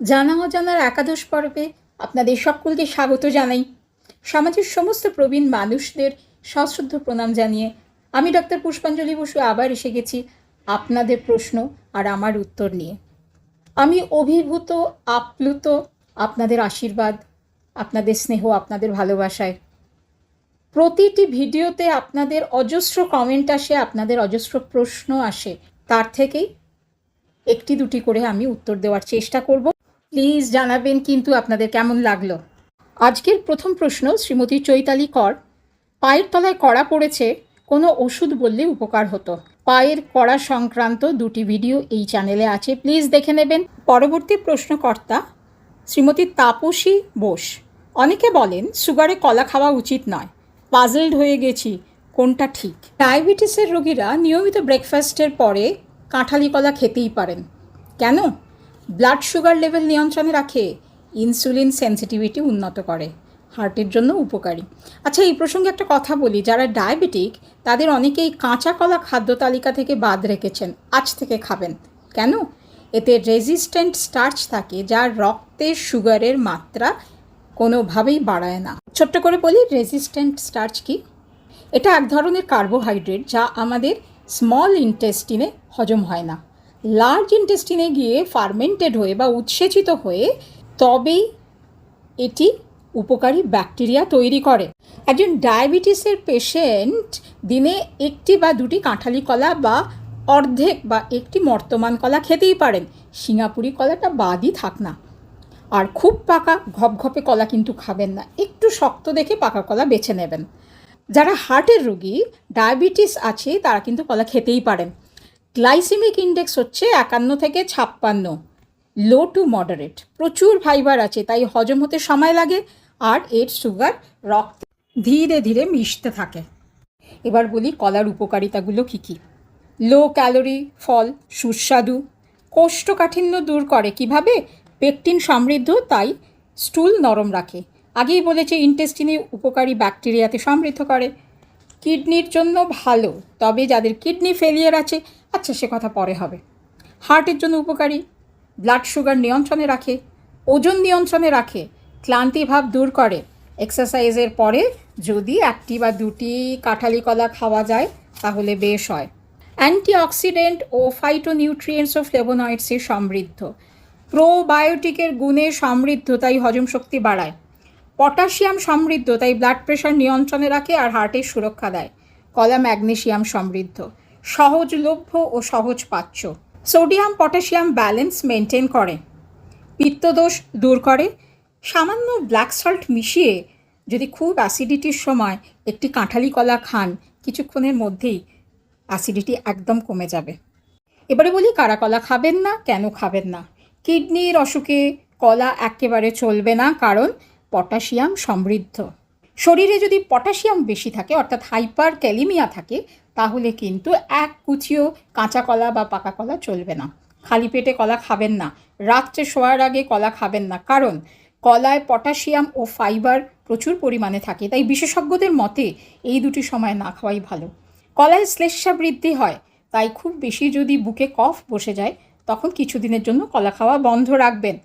জানা অজানার একাদশ পর্বে আপনাদের সকলকে স্বাগত জানাই। সমাজের সমস্ত প্রবীণ মানুষদের সশ্রদ্ধ প্রণাম জানিয়ে আমি ডক্টর পুষ্পাঞ্জলি বসু আবার এসে গেছি আপনাদের প্রশ্ন আর আমার উত্তর নিয়ে। আমি অভিভূত, আপ্লুত আপনাদের আশীর্বাদ, আপনাদের স্নেহ, আপনাদের ভালোবাসায়। প্রতিটি ভিডিওতে আপনাদের অজস্র কমেন্ট আসে, আপনাদের অজস্র প্রশ্ন আসে। তার থেকেই একটি দুটি করে আমি উত্তর দেওয়ার চেষ্টা করব। প্লিজ জানাবেন কিন্তু আপনাদের কেমন লাগল। আজকের প্রথম প্রশ্ন শ্রীমতী চৈতালি কর, পায়ের তলায় কড়া পড়েছে, কোনো ওষুধ বললে উপকার হতো। পায়ের কড়া সংক্রান্ত দুটি ভিডিও এই চ্যানেলে আছে, প্লিজ দেখে নেবেন। পরবর্তী প্রশ্নকর্তা শ্রীমতী তাপসী বোস, অনেকে বলেন সুগারে কলা খাওয়া উচিত নয়, পাজলড হয়ে গেছি, কোনটা ঠিক? ডায়াবেটিসের রোগীরা নিয়মিত ব্রেকফাস্টের পরে কাঁঠালি কলা খেতেই পারেন। কেন? ব্লাড সুগার লেভেল নিয়ন্ত্রণে রাখে, ইনসুলিন সেন্সিটিভিটি উন্নত করে, হার্টের জন্য উপকারী। আচ্ছা এই প্রসঙ্গে একটা কথা বলি, যারা ডায়াবেটিক, তাদের অনেকেই কাঁচা কলা খাদ্য তালিকা থেকে বাদ রেখেছেন, আজ থেকে খাবেন। কেন? এতে রেজিস্ট্যান্ট স্টার্চ থাকে, যা রক্তে সুগারের মাত্রা কোনোভাবেই বাড়ায় না। ছোট্ট করে বলি রেজিস্ট্যান্ট স্টার্চ কি? এটা এক ধরনের কার্বোহাইড্রেট যা আমাদের স্মল ইন্টেস্টিনে হজম হয় না। লার্জ ইন্টেস্টিনে গিয়ে ফার্মেন্টেড হয়ে বা উৎসেচিত হয়ে তবেই এটি উপকারী ব্যাকটেরিয়া তৈরি করে। একজন ডায়াবেটিসের পেশেন্ট দিনে একটি বা দুটি কাঁঠালি কলা বা অর্ধেক বা একটি মর্তমান কলা খেতেই পারেন। সিঙ্গাপুরি কলাটা বাদই থাক না। আর খুব পাকা, ঘপঘপে কলা কিন্তু খাবেন না। একটু শক্ত দেখে পাকা কলা বেছে নেবেন। যারা হার্টের রোগী ডায়াবেটিস আছে, তারা কিন্তু কলা খেতেই পারেন। গ্লাইসেমিক ইন্ডেক্স হচ্ছে একান্ন থেকে ছাপ্পান্ন। Low to moderate. প্রচুর ফাইবার আছে, তাই হজম হতে সময় লাগে আর এর সুগার রক্ত ধীরে ধীরে মিশতে থাকে। এবার বলি কলার উপকারিতাগুলো কী কী? লো ক্যালোরি, ফল, সুস্বাদু, কোষ্ঠকাঠিন্য দূর করে কীভাবে? পেকটিন সমৃদ্ধ, তাই স্টুল নরম রাখে। আগেই বলেছে ইন্টেস্টিনে উপকারী ব্যাকটেরিয়াতে সমৃদ্ধ করে। কিডনির জন্য ভালো, তবে যাদের কিডনি ফেলিয়ার আছে আচ্ছা সে কথা পরে হবে। হার্টের জন্য উপকারী ব্লাড সুগার নিয়ন্ত্রণে রাখে, ওজন নিয়ন্ত্রণে রাখে ক্লান্তিভাব দূর করে। এক্সারসাইজের পরে যদি একটি বা দুটি কাঁঠালি কলা খাওয়া যায়, তাহলে বেশ হয়। অ্যান্টিঅক্সিডেন্ট ও ফাইটোনিউট্রিয়েন্টস ও ফ্লেভোনয়েডসে সমৃদ্ধ। প্রোবায়োটিকের গুণে সমৃদ্ধ, তাই হজম শক্তি বাড়ায়। পটাশিয়াম সমৃদ্ধ, তাই ব্লাড প্রেশার নিয়ন্ত্রণে রাখে আর হার্টের সুরক্ষা দেয়। কলা, ম্যাগনেশিয়াম সমৃদ্ধ, সহজলভ্য ও সহজ পাচ্য। সোডিয়াম, পটাশিয়াম ব্যালেন্স মেনটেন করে। পিত্তদোষ দূর করে। সামান্য ব্ল্যাক সল্ট মিশিয়ে যদি খুব অ্যাসিডিটির সময় একটি কাঁঠালি কলা খান, কিছুক্ষণের মধ্যেই অ্যাসিডিটি একদম কমে যাবে। এবারে বলি, কারা কলা খাবেন না, কেন খাবেন না? কিডনির অসুখে কলা একেবারে চলবে না, কারণ পটাশিয়াম সমৃদ্ধ। শরীরে যদি পটাশিয়াম বেশি থাকে, অর্থাৎ হাইপার ক্যালিমিয়া থাকে, তাহলে কিন্তু এক কুচিও কাঁচা কলা বা পাকা কলা চলবে না। খালি পেটে কলা খাবেন না। রাত্রে শোয়ার আগে কলা খাবেন না। কারণ, কলায় পটাশিয়াম ও ফাইবার প্রচুর পরিমাণে থাকে। তাই বিশেষজ্ঞদের মতে এই দুটি সময় না খাওয়াই ভালো। কলায় শ্লেষ্মা বৃদ্ধি হয়। তাই খুব বেশি যদি বুকে কফ বসে যায়, তখন কিছুদিনের জন্য কলা খাওয়া বন্ধ রাখবেন।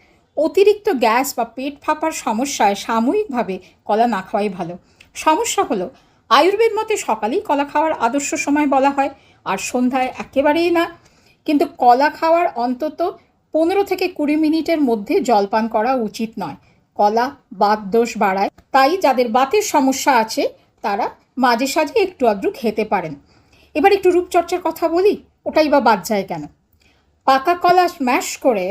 অতিরিক্ত গ্যাস বা পেট ফাঁপার সমস্যায় সাময়িকভাবে কলা না খাওয়াই ভালো। সমস্যা হলো, আয়ুর্বেদ মতে সকালেই কলা খাওয়ার আদর্শ সময় বলা হয়, আর সন্ধ্যায় একেবারেই না। কিন্তু কলা খাওয়ার অন্তত পনেরো থেকে কুড়ি মিনিটের মধ্যে জলপান করা উচিত নয়। কলা বাত দোষ বাড়ায়। তাই যাদের বাতের সমস্যা আছে, তারা মাঝে সাঝে একটু আধটু খেতে পারেন। এবার একটু রূপচর্চার কথা বলি, ওটাই বা বাদ যায় কেন? পাকা কলা স্ম্যাশ করে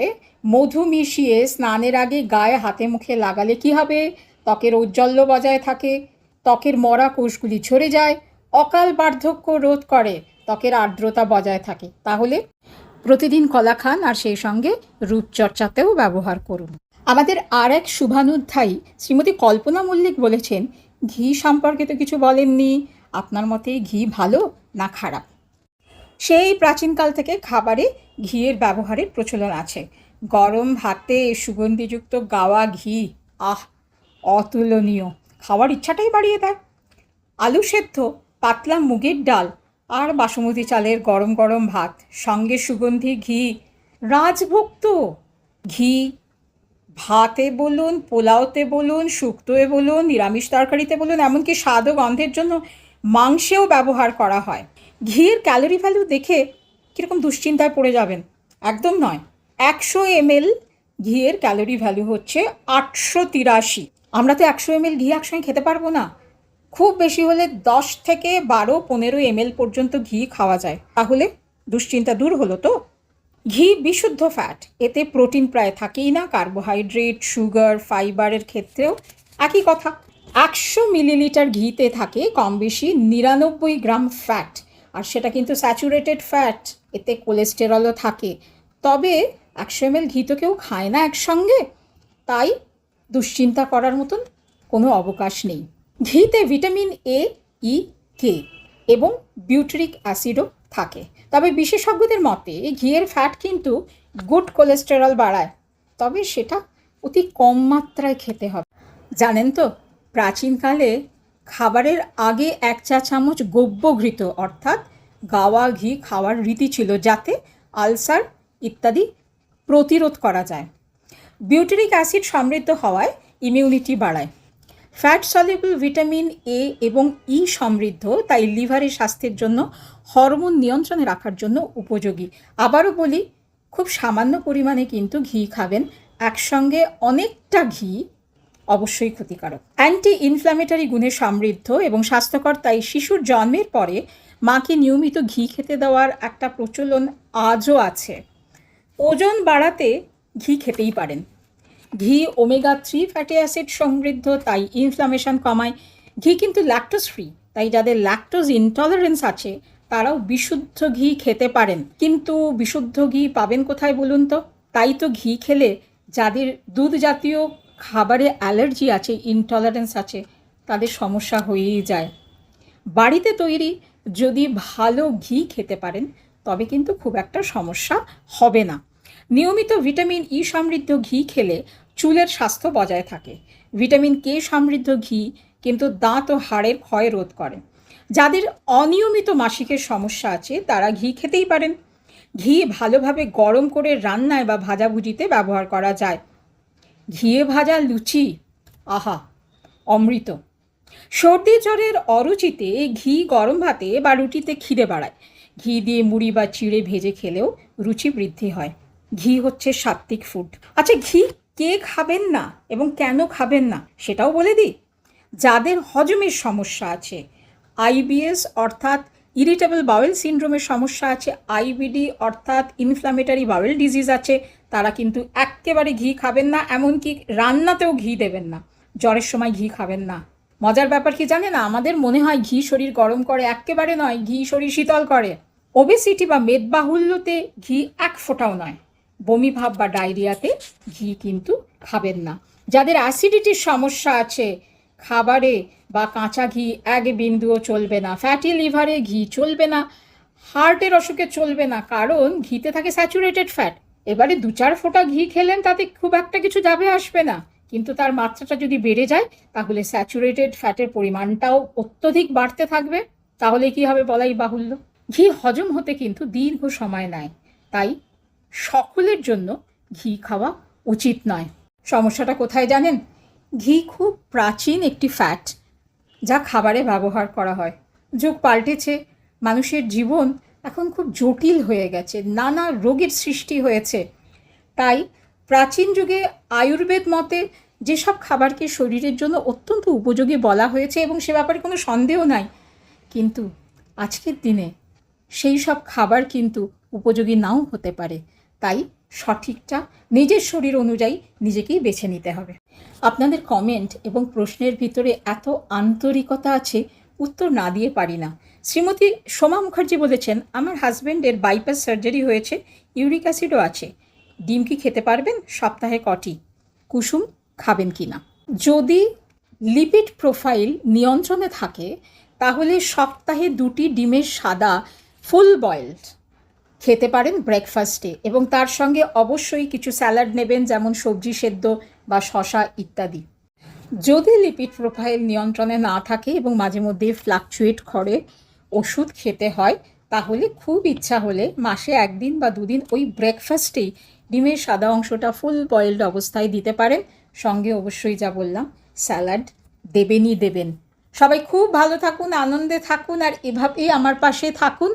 মধু মিশিয়ে স্নানের আগে গায়ে হাতে মুখে লাগালে কি হবে? ত্বকের ঔজ্জ্বল্য বজায় থাকে। ত্বকের মরা কোষগুলি ঝরে যায়। অকাল বার্ধক্য রোধ করে। ত্বকের আর্দ্রতা বজায় থাকে। তাহলে প্রতিদিন কলা খান আর সেই সঙ্গে রূপচর্চাতেও ব্যবহার করুন। আমাদের আর এক শুভানুধ্যায়ী শ্রীমতী কল্পনা মল্লিক বলেছেন, ঘি সম্পর্কে তো কিছু বলেননি। আপনার মতে ঘি ভালো না খারাপ? সেই প্রাচীনকাল থেকে খাবারে ঘিয়ের ব্যবহারের প্রচলন আছে। গরম ভাতে সুগন্ধিযুক্ত গাওয়া ঘি। আহ, অতুলনীয়। খাওয়ার ইচ্ছাটাই বাড়িয়ে দেয়। আলু সেদ্ধ, পাতলা মুগের ডাল আর বাসমতি চালের গরম গরম ভাত, সঙ্গে সুগন্ধি ঘি। রাজভোগ তো ঘি, ভাতে বলুন, পোলাওতে বলুন, শুক্তোয় বলুন, নিরামিষ তরকারিতে বলুন, এমনকি স্বাদ ও গন্ধের জন্য মাংসেও ব্যবহার করা হয়। ঘিয়ের ক্যালোরি ভ্যালু দেখে কীরকম দুশ্চিন্তায় পড়ে যাবেন? একদম নয়। একশো এমএল ঘিয়ের ক্যালোরি ভ্যালু হচ্ছে আটশো তিরাশি। আমরা তো একশো এমএল ঘি একসঙ্গে খেতে পারব না। খুব বেশি হলে দশ থেকে বারো, পনেরো এমএল পর্যন্ত ঘি খাওয়া যায়। তাহলে দুশ্চিন্তা দূর হলো তো? ঘি বিশুদ্ধ ফ্যাট এতে প্রোটিন প্রায় থাকেই না কার্বোহাইড্রেট সুগার ফাইবারের ক্ষেত্রেও একই কথা। একশো মিলিলিটার ঘিতে থাকে কম বেশি নিরানব্বই গ্রাম ফ্যাট আর সেটা কিন্তু স্যাচুরেটেড ফ্যাট এতে কোলেস্টেরলও থাকে। তবে একশো এমএল ঘি তো কেউ খায় না একসঙ্গে। তাই দুশ্চিন্তা করার মতন কোনো অবকাশ নেই। ঘিতে ভিটামিন এ ই কে এবং বিউটরিক অ্যাসিডও থাকে। তবে বিশেষজ্ঞদের মতে ঘিয়ের ফ্যাট কিন্তু গুড কোলেস্টেরল বাড়ায়। তবে সেটা অতি কম মাত্রায় খেতে হবে। জানেন তো, প্রাচীনকালে খাবারের আগে এক চা চামচ গব্যঘৃত অর্থাৎ গাওয়া ঘি খাওয়ার রীতি ছিল যাতে আলসার ইত্যাদি প্রতিরোধ করা যায়। বিউটেরিক অ্যাসিড সমৃদ্ধ হওয়ায় ইমিউনিটি বাড়ায়। ফ্যাট সলিউবল ভিটামিন এ এবং ই সমৃদ্ধ, তাই লিভারের স্বাস্থ্যের জন্য হরমোন নিয়ন্ত্রণে রাখার জন্য উপযোগী। আবারও বলি, খুব সামান্য পরিমাণে কিন্তু ঘি খাবেন। একসঙ্গে অনেকটা ঘি অবশ্যই ক্ষতিকারক। অ্যান্টি ইনফ্ল্যামেটারি গুণে সমৃদ্ধ এবং স্বাস্থ্যকর, তাই শিশুর জন্মের পরে মাকে নিয়মিত ঘি খেতে দেওয়ার একটা প্রচলন আজও আছে। ওজন বাড়াতে ঘি খেতেই পারেন। ঘি ওমেগা থ্রি ফ্যাটি অ্যাসিড সমৃদ্ধ, তাই ইনফ্লামেশন কমায়। ঘি কিন্তু ল্যাকটোজ ফ্রি তাই যাদের ল্যাকটোজ ইনটলারেন্স আছে, তারাও বিশুদ্ধ ঘি খেতে পারেন। কিন্তু বিশুদ্ধ ঘি পাবেন কোথায় বলুন তো? তাই তো ঘি খেলে যাদের দুধ জাতীয় খাবারে অ্যালার্জি আছে ইনটলারেন্স আছে, তাদের সমস্যা হয়েই যায়। বাড়িতে তৈরি যদি ভালো ঘি খেতে পারেন, তবে কিন্তু খুব একটা সমস্যা হবে না। নিয়মিত ভিটামিন ই সমৃদ্ধ ঘি খেলে চুলের স্বাস্থ্য বজায় থাকে। ভিটামিন কে সমৃদ্ধ ঘি কিন্তু দাঁত ও হাড়ের ক্ষয় রোধ করে। যাদের অনিয়মিত মাসিকের সমস্যা আছে, তারা ঘি খেতেই পারেন। ঘি ভালোভাবে গরম করে রান্নায় বা ভাজাভুজিতে ব্যবহার করা যায়। ঘিয়ে ভাজা লুচি, আহা, অমৃত। সর্দি জ্বরের অরুচিতে ঘি গরম ভাতে বা রুটিতে খিদে বাড়ায়। ঘি দিয়ে মুড়ি বা চিড়ে ভেজে খেলেও রুচি বৃদ্ধি হয়। ঘি হচ্ছে সাত্ত্বিক ফুড আচ্ছা ঘি কে খাবেন না এবং কেন খাবেন না সেটাও বলে দিই। যাদের হজমের সমস্যা আছে আইবিএস অর্থাৎ ইরিটেবল বাওয়েল সিনড্রোমের সমস্যা আছে আইবিডি অর্থাৎ ইনফ্লামেটারি বাওয়েল ডিজিজ আছে, তারা কিন্তু একেবারে ঘি খাবেন না, এমনকি রান্নাতেও ঘি দেবেন না। জ্বরের সময় ঘি খাবেন না। মজার ব্যাপার কি জানে না আমাদের মনে হয় ঘি শরীর গরম করে, একেবারে নয়, ঘি শরীর শীতল করে। ওবেসিটি বা মেদবাহুল্যতে ঘি এক ফোঁটাও নয়। বমি ভাব বা ডায়রিয়াতে ঘি কিন্তু খাবেন না। যাদের অ্যাসিডিটির সমস্যা আছে, খাবারে বা কাঁচা ঘি এক বিন্দুও চলবে না। ফ্যাটি লিভারে ঘি চলবে না হার্টের অসুখে চলবে না। কারণ ঘিতে থাকে স্যাচুরেটেড ফ্যাট এবারে দু চার ফোঁটা ঘি খেলেন, তাতে খুব একটা কিছু যাবে আসবে না। কিন্তু তার মাত্রাটা যদি বেড়ে যায়, তাহলে স্যাচুরেটেড ফ্যাটের পরিমাণটাও অত্যধিক বাড়তে থাকবে। তাহলে কি হবে বলাই বাহুল্য? ঘি হজম হতে কিন্তু দীর্ঘ সময় নেয়। তাই সকলের জন্য ঘি খাওয়া উচিত নয়। সমস্যাটা কোথায় জানেন? ঘি খুব প্রাচীন একটি ফ্যাট যা খাবারে ব্যবহার করা হয়। যুগ পাল্টেছে, মানুষের জীবন এখন খুব জটিল হয়ে গেছে, নানা রোগের সৃষ্টি হয়েছে। তাই প্রাচীন যুগে আয়ুর্বেদ মতে যেসব খাবারকে শরীরের জন্য অত্যন্ত উপযোগী বলা হয়েছে এবং সে ব্যাপারে কোনো সন্দেহ নাই, কিন্তু আজকের দিনে সেই সব খাবার কিন্তু উপযোগী নাও হতে পারে। তাই সঠিকটা নিজের শরীর অনুযায়ী নিজেকেই বেছে নিতে হবে। আপনাদের কমেন্ট এবং প্রশ্নের ভিতরে এত আন্তরিকতা আছে, উত্তর না দিয়ে পারি না। শ্রীমতী সোমা মুখার্জি বলেছেন, আমার হাজব্যান্ডের বাইপাস সার্জারি হয়েছে ইউরিক অ্যাসিডও আছে। ডিম কি খেতে পারবেন? সপ্তাহে কটি। কুসুম খাবেন কি না? যদি লিপিড প্রোফাইল নিয়ন্ত্রণে থাকে, তাহলে সপ্তাহে দুটি ডিমের সাদা ফুল বয়েলড খেতে পারেন ব্রেকফাস্টে এবং তার সঙ্গে অবশ্যই কিছু স্যালাড নেবেন, যেমন সবজি সেদ্ধ বা শশা ইত্যাদি। যদি লিপিড প্রোফাইল নিয়ন্ত্রণে না থাকে এবং মাঝে মধ্যে ফ্লাকচুয়েট করে, ওষুধ খেতে হয়, তাহলে খুব ইচ্ছা হলে মাসে একদিন বা দুদিন ওই ব্রেকফাস্টেই ডিমের সাদা অংশটা ফুল বয়েলড অবস্থায় দিতে পারেন। সঙ্গে অবশ্যই যা বললাম স্যালাড দেবেনই দেবেন। সবাই খুব ভালো থাকুন, আনন্দে থাকুন, আর এভাবেই আমার পাশে থাকুন।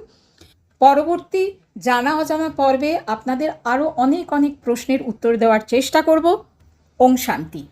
পরবর্তী জানা অজানা পর্বে আপনাদের আরও অনেক অনেক প্রশ্নের উত্তর দেওয়ার চেষ্টা করব। ওং শান্তি।